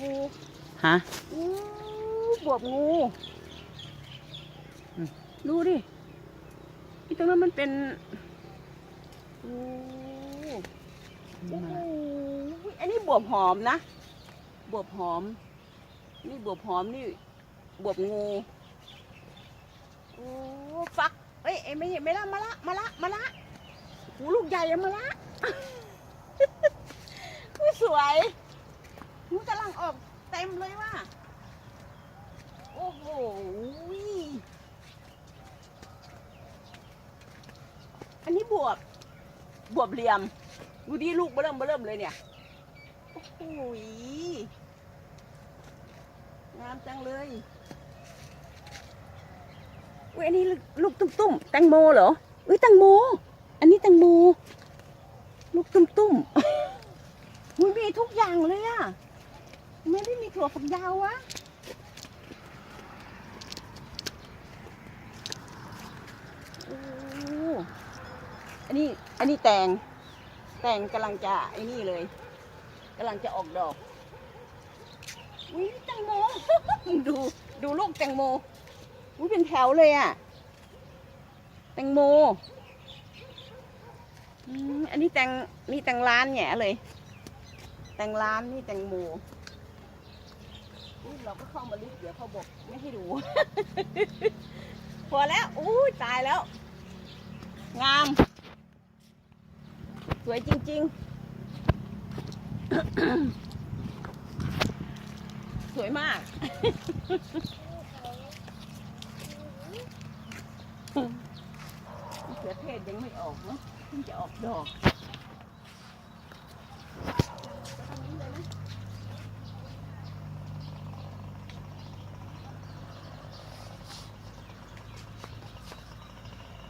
งูฮะอู้บวบงูอืมดูดิที่ตรงนั้นมันเป็นโอ้โอ้โหอันนี้บวบหอมนะ บวบหอม นี่บวบหอมนี่ บวบงูโอ้ฟักเอ้ยเอ้ยไม่เห็นไม่ละมาละมาละมาละหูลูกใหญ่อะมาละอุ๊ยสวย หูกำลังออกเต็มเลยว่ะ โอ้โหอันนี้บวบบวบเหลี่ยม ดูดิลูกเบิ่มเบิ่มเลยเนี่ย โอ้โหยงามจังเลยอุ้ยอันนี้ลูกตุ้มๆแตงโมเหรอ อุ้ยแตงโม อันนี้แตงโม ลูกตุ้มๆมันมีทุกอย่างเลยอะ ไม่ได้มีถั่วฝักยาววะอ้อันนี้ อันนี้แตง แตงกำลังจะไอ้นี่เลยกำลังจะออกดอก อุ้ยแตงโม ดูดูลูกแตงโม อุ้ยเป็นแถวเลยอะ แตงโมอืมอันนี้แตงนี่แตงร้านแหง่เลย แตงร้านนี่แตงโม อุ๊ยเราก็เข้ามาลึกเดี๋ยวเขาบอกไม่ให้ดู พอแล้วอุ้ตายแล้ว งาม สวยจริง ๆ สวยมาก เขือเทศยังไม่ออกเนาะเพิ่งจะออกดอก